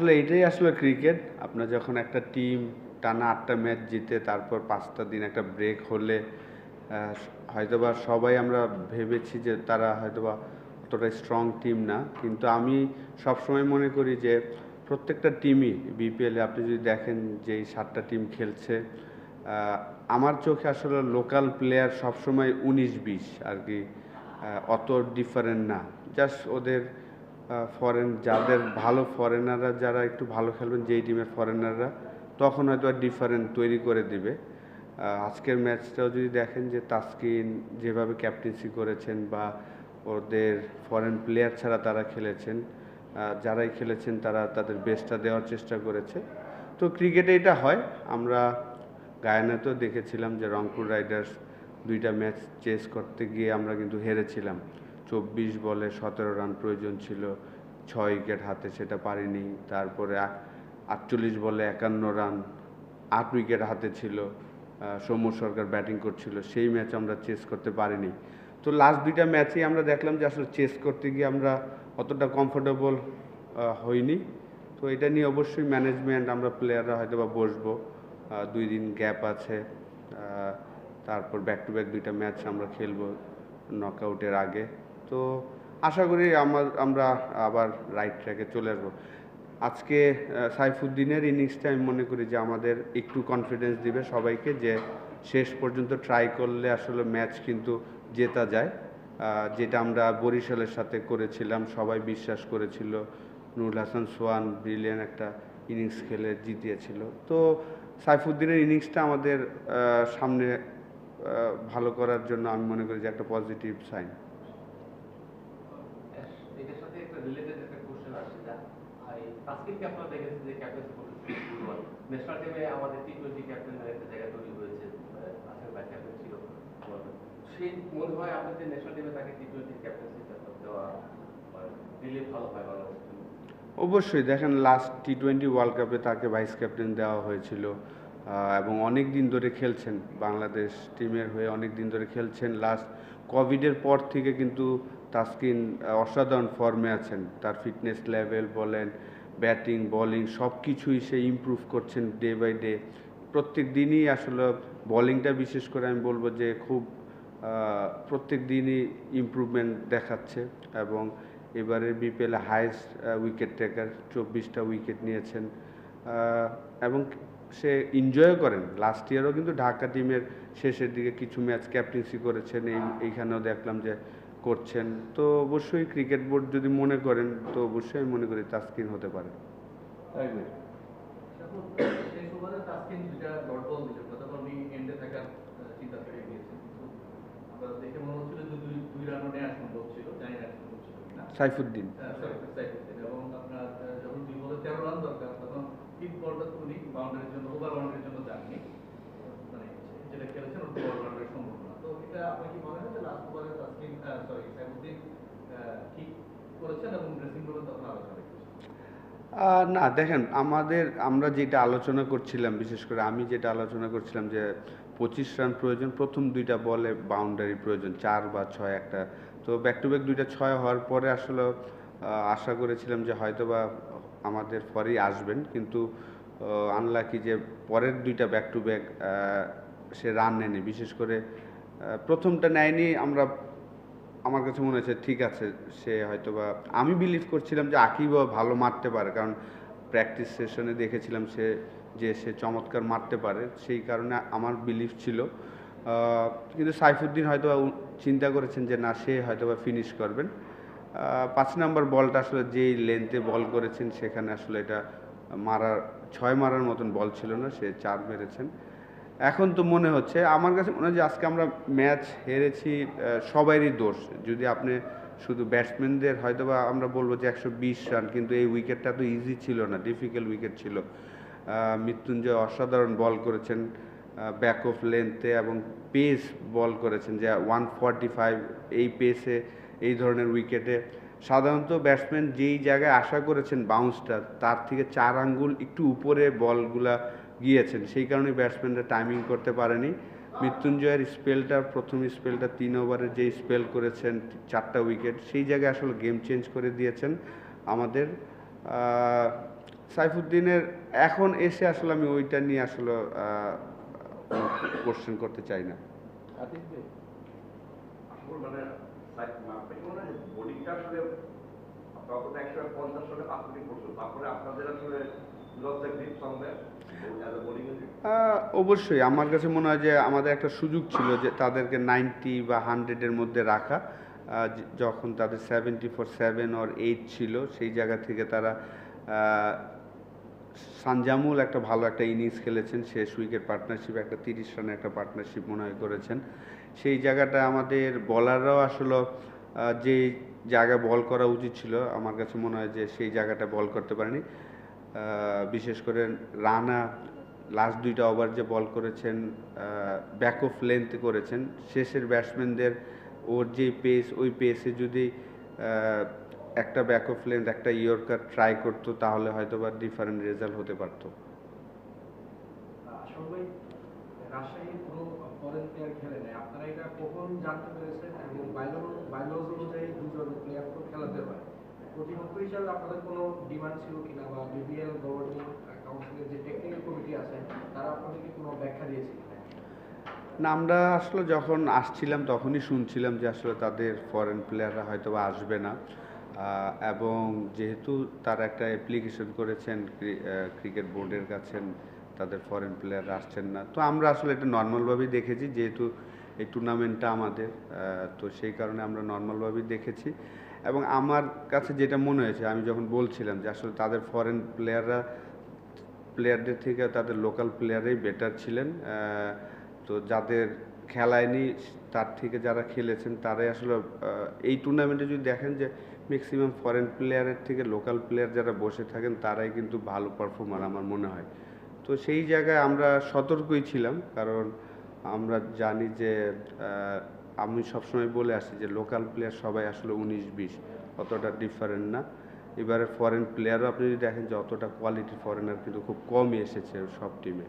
আসলে এটাই আসলে ক্রিকেট আপনার যখন একটা টিম টানা আটটা ম্যাচ জিতে, তারপর পাঁচটা দিন একটা ব্রেক হলে হয়তোবা সবাই আমরা ভেবেছি যে তারা হয়তোবা অতটা স্ট্রং টিম না। কিন্তু আমি সবসময় মনে করি যে প্রত্যেকটা টিমই বিপিএলে আপনি যদি দেখেন যে এই সাতটা টিম খেলছে আমার চোখে আসলে লোকাল প্লেয়ার সবসময় উনিশ বিশ আর কি অত ডিফারেন্ট না। জাস্ট ওদের ফরেন যাদের ভালো ফরেনাররা যারা একটু ভালো খেলবেন, যেই টিমের ফরেনাররা তখন হয়তো আর ডিফারেন্ট তৈরি করে দিবে। আজকের ম্যাচটাও যদি দেখেন যে তাসকিন যেভাবে ক্যাপ্টেন্সি করেছেন বা ওদের ফরেন প্লেয়ার ছাড়া তারা খেলেছেন যারাই খেলেছেন তারা তাদের বেস্টটা দেওয়ার চেষ্টা করেছে। তো ক্রিকেটে এটা হয়। আমরা গায়ানাতেও দেখেছিলাম যে রংপুর রাইডার্স দুইটা ম্যাচ চেস করতে গিয়ে আমরা কিন্তু হেরেছিলাম। চব্বিশ বলে সতেরো রান প্রয়োজন ছিল, ছয় উইকেট হাতে সেটা পারিনি। তারপরে আটচল্লিশ বলে একান্ন রান, আট উইকেট হাতে ছিল সৌম্য সরকার ব্যাটিং করছিল, সেই ম্যাচ আমরা চেস করতে পারিনি। তো লাস্ট দুইটা ম্যাচেই আমরা দেখলাম যে আসলে চেস করতে গিয়ে আমরা অতটা কমফোর্টেবল হইনি। তো এটা নিয়ে অবশ্যই ম্যানেজমেন্ট আমরা প্লেয়াররা হয়তো বা বসবো দুই দিন গ্যাপ আছে তারপর ব্যাক টু ব্যাক দুইটা ম্যাচ আমরা খেলব নকআউটের আগে। তো আশা করি আমার, আমরা আবার রাইট ট্র্যাকে চলে আসব। আজকে সাইফুদ্দিনের ইনিংসটা আমি মনে করি যে আমাদের একটু কনফিডেন্স দিবে সবাইকে যে শেষ পর্যন্ত ট্রাই করলে আসলে ম্যাচ কিন্তু জেতা যায়। যেটা আমরা বরিশালের সাথে করেছিলাম, সবাই বিশ্বাস করেছিল। নুরুল হাসান সোয়ান ব্রিলিয়ান একটা ইনিংস খেলে জিতিয়েছিল। তো সাইফুদ্দিনের ইনিংসটা আমাদের সামনে ভালো করার জন্য আমি মনে করি যে একটা পজিটিভ সাইন এটার সাথে একটা রিলেটেড একটা কোশ্চেন আসছে যা আপনারা দেখেছেন যে ন্যাশনাল টিমে আমাদের টি টোয়েন্টি ক্যাপ্টেনের একটা জায়গা তৈরি হয়েছে ক্যাপ্টেন ছিল সেই মনে হয় আপনাদের ন্যাশনাল টিমে তাকে টি টোয়েন্টি দেওয়া দিলে ভালো হয় অবশ্যই, দেখেন লাস্ট টি টোয়েন্টি ওয়ার্ল্ড কাপে তাকে ভাইস ক্যাপ্টেন দেওয়া হয়েছিল এবং অনেক দিন ধরে খেলছেন বাংলাদেশ টিমের হয়ে অনেক দিন ধরে খেলছেন। লাস্ট কোভিডের পর থেকে কিন্তু তাসকিন অসাধারণ ফর্মে আছেন। তার ফিটনেস লেভেল বলেন ব্যাটিং, বলিং সব কিছুই সে ইমপ্রুভ করছেন ডে বাই ডে প্রত্যেক দিনই আসলে বোলিংটা বিশেষ করে আমি বলব যে খুব প্রত্যেক দিনই ইমপ্রুভমেন্ট দেখাচ্ছে এবং এবারে বিপিএল হায়েস্ট উইকেট টেকার চব্বিশটা উইকেট নিয়েছেন। এবং সে এনজয় করেন। লাস্ট ইয়ারও কিন্তু ঢাকা টিমের শেষের দিকে কিছু ম্যাচ ক্যাপ্টেন্সি করেছেন। এই, এইখানেও দেখলাম যে করছেন তো অবশ্যই ক্রিকেট বোর্ড যদি মনে করেন তো অবশ্যই আমি মনে করি তাস্কিন হতে পারে। মনে সাইফুদ্দিন। এবং আপনার যখন দুই বলে তেরো রান দরকার তখন তিন বলটা তো উনি বাউন্ডারির জন্য ওভার বাউন্ডারির জন্য যাননি। মানে যেটা খেলেছেন ওর বাউন্ডারির সম্ভাবনা। তো এটা আপনার কি মনে হয় ওভারে তাসকিন সরি সাইফুদ্দিন আহ, ঠিক করেছেন এবং ড্রেসিং রুমে তখন আলোচনা না দেখেন আমাদের আমরা যেটা আলোচনা করছিলাম বিশেষ করে আমি যেটা আলোচনা করছিলাম যে পঁচিশ রান প্রয়োজন প্রথম দুইটা বলে বাউন্ডারি প্রয়োজন চার বা ছয় একটা। তো ব্যাক টু ব্যাক দুইটা ছয় হওয়ার পরে আসলে আশা করেছিলাম যে হয়তো বা আমাদের পরেই আসবেন কিন্তু আনলাকি যে পরের দুইটা ব্যাক টু ব্যাক সে রান নেয়নি। বিশেষ করে প্রথমটা নেয়নি, আমরা, আমার কাছে মনে হচ্ছে ঠিক আছে, সে হয়তো বা আমি বিলিভ করছিলাম যে আকিবও ভালো মারতে পারে, কারণ প্র্যাকটিস সেশনে দেখেছিলাম সে, যে সে চমৎকার মারতে পারে, সেই কারণে আমার বিলিভ ছিল। কিন্তু সাইফুদ্দিন হয়তো চিন্তা করেছেন যে না, সে হয়তো বা ফিনিশ করবেন পাঁচ নাম্বার বলটা আসলে যেই লেন্থে বল করেছেন, সেখানে আসলে এটা মারার, ছয় মারার মতন বল ছিল না, সে চার মেরেছেন। এখন তো মনে হচ্ছে, আমার কাছে মনে হয় যে আজকে আমরা ম্যাচ হেরেছি সবারই দোষ। যদি আপনি শুধু ব্যাটসম্যানদের হয়তো বা আমরা বলব যে একশো বিশ রান, কিন্তু এই উইকেটটা তো ইজি ছিল না ডিফিকাল্ট উইকেট ছিল। মৃত্যুঞ্জয় অসাধারণ বল করেছেন ব্যাক অফ লেন্থে এবং পেস বল করেছেন, যে ওয়ান ফর্টি ফাইভ এই পেসে এই ধরনের উইকেটে সাধারণত ব্যাটসম্যান যেই জায়গায় আশা করেছেন বাউন্সটা তার থেকে চার আঙ্গুল একটু উপরে বলগুলা গিয়েছেন। সেই কারণে ব্যাটসম্যানরা টাইমিং করতে পারেনি। মৃত্যুঞ্জয়ের স্পেলটা প্রথম স্পেলটা তিন ওভারে যে স্পেল করেছেন, চারটা উইকেট সেই জায়গায় আসলে গেম চেঞ্জ করে দিয়েছেন আমাদের। সাইফুদ্দিনের এখন এসে আসলে আমি ওইটা নিয়ে আসলে কোশ্চেন করতে চাই না। মানে অবশ্যই। আমার কাছে মনে হয় যে আমাদের একটা সুযোগ ছিল যে তাদেরকে নাইনটি বা হান্ড্রেডের মধ্যে রাখা। যখন তাদের seventy four seven or eight ছিল, সেই জায়গা থেকে তারা সানজামুল একটা ভালো একটা ইনিংস খেলেছেন। শেষ উইকেট পার্টনারশিপ একটা তিরিশ রানের একটা পার্টনারশিপ মনে হয় করেছেন। সেই জায়গাটা আমাদের বলাররাও আসলে যে জায়গায় বল করা উচিত ছিল, আমার কাছে মনে হয় যে সেই জায়গাটা বল করতে পারেনি। বিশেষ করে রানা লাস্ট দুইটা ওভার যে বল করেছেন ব্যাক অফ লেন্থ করেছেন। শেষের ব্যাটসম্যানদের ওর যে পেস ওই পেসে যদি একটা ব্যাক অফ লেন্থ একটা ইয়র্কার ট্রাই করতো তাহলে হয়তো বা ডিফারেন্ট রেজাল্ট হতে পারতো। আসলে রাজশাহী কোনো ফরেন প্লেয়ার খেলে নাই। আপনারা এটা কখন জানতে পেরেছেন? এবং বাইলজ বাইলজ অনুযায়ী দুজন প্লেয়ার তো খেলাতে প্রতিপক্ষ হিসাবে আপনাদের কোনো ডিমান্ড ছিল কিনা বা বিবিএল গভর্নিং কাউন্সিলের যে টেকনিক্যাল কমিটি আছে তারা আপনাদেরকে কোনো ব্যাখ্যা দিয়েছে না আমরা আসলে যখন আসছিলাম তখনই শুনছিলাম যে আসলে তাদের ফরেন প্লেয়াররা হয়তো বা আসবে না। এবং যেহেতু তারা একটা অ্যাপ্লিকেশন করেছেন ক্রিকেট বোর্ডের কাছে, তাদের ফরেন প্লেয়ার আসছেন না। তো আমরা আসলে এটা নর্মালভাবেই দেখেছি, যেহেতু এই টুর্নামেন্টটা আমাদের তো সেই কারণে আমরা নর্মালভাবেই দেখেছি। এবং আমার কাছে যেটা মনে হয়েছে, আমি যখন বলছিলাম যে আসলে তাদের ফরেন প্লেয়াররা প্লেয়ারদের থেকে তাদের লোকাল প্লেয়ারই বেটার ছিলেন তো যাদের খেলায়নি, তার থেকে যারা খেলেছেন, তারাই আসলে এই টুর্নামেন্টে যদি দেখেন যে ম্যাক্সিমাম ফরেন প্লেয়ারের থেকে লোকাল প্লেয়ার যারা বসে থাকেন, তারাই কিন্তু ভালো পারফর্মার আমার মনে হয়। তো সেই জায়গায় আমরা সতর্কই ছিলাম, কারণ আমরা জানি যে আমি সবসময় বলে আসি যে লোকাল প্লেয়ার সবাই আসলে উনিশ বিশ, অতটা ডিফারেন্ট না। এবারে ফরেন প্লেয়ারও আপনি যদি দেখেন যে অতটা কোয়ালিটি ফরেনার কিন্তু খুব কমই এসেছে সব টিমে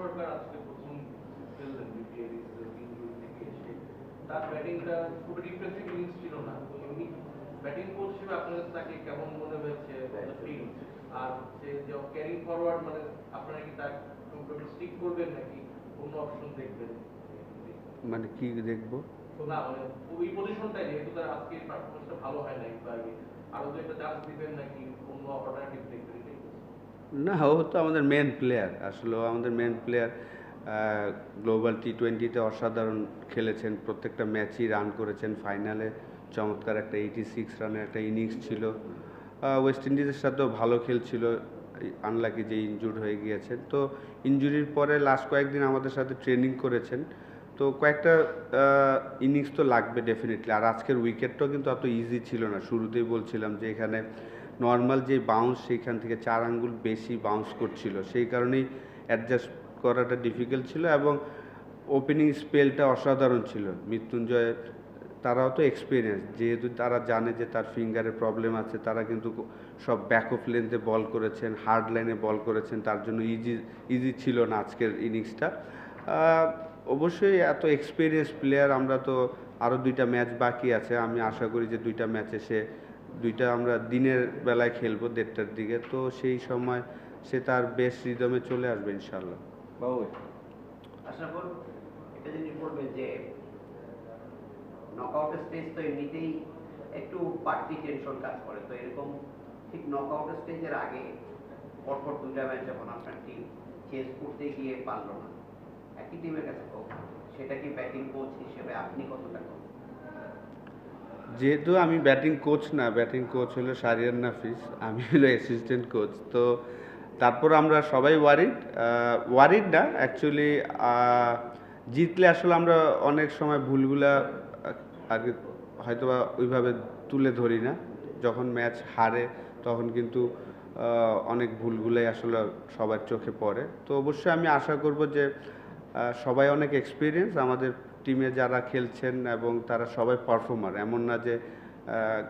সরকার আজকে প্রথম খেললেন বিপিএল ইনজুরি থেকে এসে তার ব্যাটিংটা খুব ডিফেন্সিভ ইনিংস ছিল না। তো এমনি ব্যাটিং কোচ হিসেবে আপনার তাকে কেমন মনে হয়েছে? আর হচ্ছে যে ক্যারিং ফরওয়ার্ড মানে আপনারা কি তার স্টিক করবেন নাকি অন্য অপশন দেখবেন? মানে কি দেখব? না মানে ওই পজিশনটাই যেহেতু তার আজকের পারফরমেন্সটা ভালো হয় না একটু আগে আরও তো একটা চান্স দিবেন নাকি অন্য দেখবেন না ও তো আমাদের মেন প্লেয়ার আসলে আমাদের মেন প্লেয়ার গ্লোবাল টি টোয়েন্টিতে অসাধারণ খেলেছেন। প্রত্যেকটা ম্যাচই রান করেছেন। ফাইনালে চমৎকার একটা এইটি সিক্স রানের একটা ইনিংস ছিল। ওয়েস্ট ইন্ডিজের সাথেও ভালো খেলছিল। আনলাকি যে ইনজুর হয়ে গিয়েছেন। তো ইনজুরির পরে লাস্ট কয়েকদিন আমাদের সাথে ট্রেনিং করেছেন। তো কয়েকটা ইনিংস তো লাগবে ডেফিনেটলি আর আজকের উইকেটটাও কিন্তু অত ইজি ছিল না। শুরুতেই বলছিলাম যে এখানে নর্মাল যে বাউন্স সেইখান থেকে চার আঙ্গুল বেশি বাউন্স করছিল। সেই কারণেই অ্যাডজাস্ট করাটা ডিফিকাল্ট ছিল এবং ওপেনিং স্পেলটা অসাধারণ ছিল। মৃত্যুঞ্জয় তারাও তো এক্সপিরিয়েন্স যেহেতু তারা জানে যে তার ফিঙ্গারের প্রবলেম আছে, তারা কিন্তু সব ব্যাক অফ লেন্থে বল করেছেন হার্ড লাইনে বল করেছেন, তার জন্য ইজি ইজি ছিল না আজকের ইনিংসটা অবশ্যই এত এক্সপিরিয়েন্স প্লেয়ার আমরা তো আরও দুইটা ম্যাচ বাকি আছে। আমি আশা করি যে দুইটা ম্যাচে সে, দুইটা আমরা দিনের বেলায় খেলব দেড়টার দিকে। তো সেই সময় সে তার বেস্ট রিদমে চলে আসবে ইনশাল্লাহ বাবু। আশা কর একটা জিনিস বলবে যে নকআউট স্টেজ তো এমনিতেই একটু বাড়তি টেনশন কাজ করে। তো এরকম ঠিক নকআউট স্টেজের আগে পরপর দুটা ম্যাচ যখন আপনার টিম চেস করতে গিয়ে পারল না একই টিমের কাছে সেটা কি ব্যাটিং কোচ হিসেবে আপনি কতটা কম যেহেতু আমি ব্যাটিং কোচ না ব্যাটিং কোচ হলো সারিয়ান নাফিস আমি হলো অ্যাসিস্ট্যান্ট কোচ তো তারপর আমরা সবাই ওয়ারিড ওয়ারিড না অ্যাকচুয়ালি জিতলে আসলে আমরা অনেক সময় ভুলগুলা আর কি হয়তো বা ওইভাবে তুলে ধরি না। যখন ম্যাচ হারে, তখন কিন্তু অনেক ভুলগুলাই আসলে সবার চোখে পড়ে। তো অবশ্যই আমি আশা করব যে সবাই অনেক এক্সপিরিয়েন্স আমাদের টিমে যারা খেলছেন এবং তারা সবাই পারফর্মার এমন না যে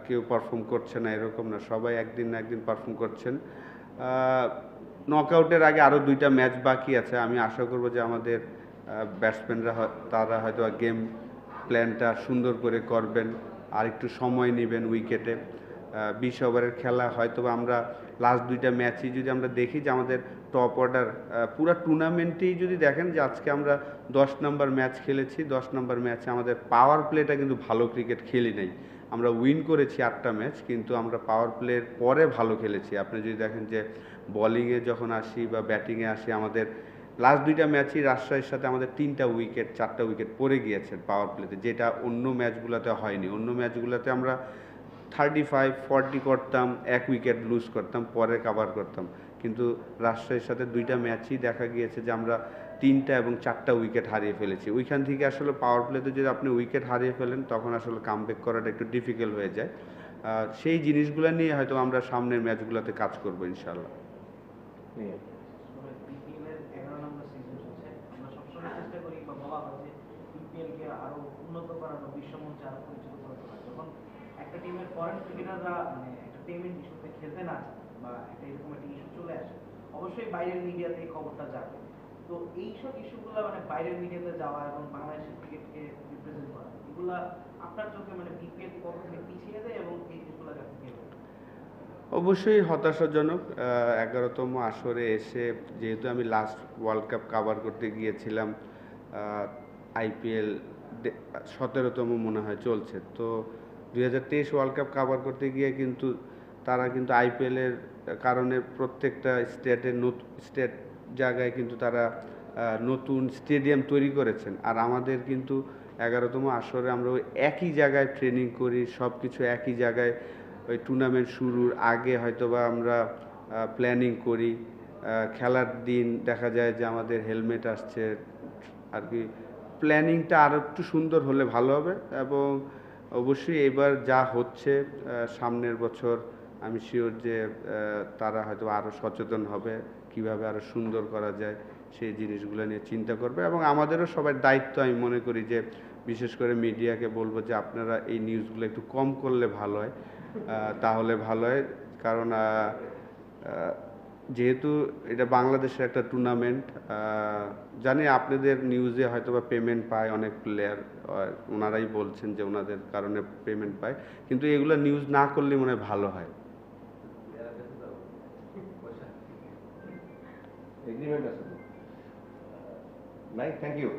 কেউ পারফর্ম করছে না, এরকম না। সবাই একদিন না একদিন পারফর্ম করছেন। নকআউটের আগে আরও দুইটা ম্যাচ বাকি আছে। আমি আশা করব যে আমাদের ব্যাটসম্যানরা তারা হয়তো গেম প্ল্যানটা সুন্দর করে করবেন, আর একটু সময় নেবেন উইকেটে বিশ ওভারের খেলা হয়তো আমরা লাস্ট দুইটা ম্যাচই যদি আমরা দেখি যে আমাদের টপ অর্ডার পুরো টুর্নামেন্টেই যদি দেখেন যে আজকে আমরা দশ নম্বর ম্যাচ খেলেছি, দশ নম্বর ম্যাচে আমাদের পাওয়ার প্লেটা কিন্তু ভালো ক্রিকেট খেলি নাই। আমরা উইন করেছি আটটা ম্যাচ কিন্তু আমরা পাওয়ার প্লের পরে ভালো খেলেছি। আপনি যদি দেখেন যে বলিংয়ে যখন আসি বা ব্যাটিংয়ে আসি, আমাদের লাস্ট দুইটা ম্যাচই রাজশাহীর সাথে আমাদের তিনটা উইকেট চারটা উইকেট পড়ে গিয়েছে পাওয়ার প্লেতে যেটা অন্য ম্যাচগুলোতে হয়নি। অন্য ম্যাচগুলোতে আমরা থার্টি ফাইভ ফর্টি করতাম, এক উইকেট লুজ করতাম, পরে কাভার করতাম। কিন্তু রাজশাহীর সাথে দুইটা ম্যাচই দেখা গিয়েছে যে আমরা তিনটা এবং চারটা উইকেট হারিয়ে ফেলেছি। ওইখান থেকে আসলে পাওয়ার প্লেতে যদি আপনি উইকেট হারিয়ে ফেলেন তখন আসলে কামব্যাক করাটা একটু ডিফিকাল্ট হয়ে যায়। সেই জিনিসগুলো নিয়ে হয়তো আমরা সামনের ম্যাচগুলোতে কাজ করব ইনশাল্লাহ একটা টিমের ফরেন ক্রিকেটাররা মানে একটা পেমেন্ট ইস্যুতে খেলতে না বা একটা এরকম একটা ইস্যু চলে আসে অবশ্যই বাইরের মিডিয়াতে এই খবরটা যাবে তো এইসব ইস্যুগুলো মানে বাইরের মিডিয়াতে যাওয়া এবং বাংলাদেশের ক্রিকেটকে রিপ্রেজেন্ট করা, এগুলা আপনার চোখে মানে বিপিএল পিছিয়ে এবং এই অবশ্যই হতাশাজনক এগারোতম আসরে এসে যেহেতু আমি লাস্ট ওয়ার্ল্ড কাপ কাভার করতে গিয়েছিলাম আইপিএল সতেরোতম মনে হয় চলছে। তো দুই হাজার তেইশ ওয়ার্ল্ড কাপ কাভার করতে গিয়ে কিন্তু তারা কিন্তু আইপিএলের কারণে প্রত্যেকটা স্টেটের নতুন স্টেট জায়গায় কিন্তু তারা নতুন স্টেডিয়াম তৈরি করেছেন। আর আমাদের কিন্তু এগারোতম আসরে আমরা ওই একই জায়গায় ট্রেনিং করি সব কিছু একই জায়গায় ওই টুর্নামেন্ট শুরুর আগে হয়তোবা আমরা প্ল্যানিং করি। খেলার দিন দেখা যায় যে আমাদের হেলমেট আসছে, আর কি প্ল্যানিংটা আরও একটু সুন্দর হলে ভালো হবে এবং অবশ্যই এবার যা হচ্ছে সামনের বছর আমি শিওর যে তারা হয়তো আরও সচেতন হবে। কীভাবে আরও সুন্দর করা যায়, সেই জিনিসগুলো নিয়ে চিন্তা করবে এবং আমাদেরও সবার দায়িত্ব আমি মনে করি যে, বিশেষ করে মিডিয়াকে বলব যে, আপনারা এই নিউজগুলো একটু কম করলে ভালো হয় তাহলে ভালো হয়। কারণ যেহেতু এটা বাংলাদেশের একটা টুর্নামেন্ট জানি আপনাদের নিউজে হয়তো বা পেমেন্ট পায় অনেক প্লেয়ার ওনারাই বলছেন যে, ওনাদের কারণে পেমেন্ট পায়। কিন্তু এগুলো নিউজ না করলে মনে হয় ভালো হয়। এগ্রিমেন্ট আছে নাই থ্যাংক ইউ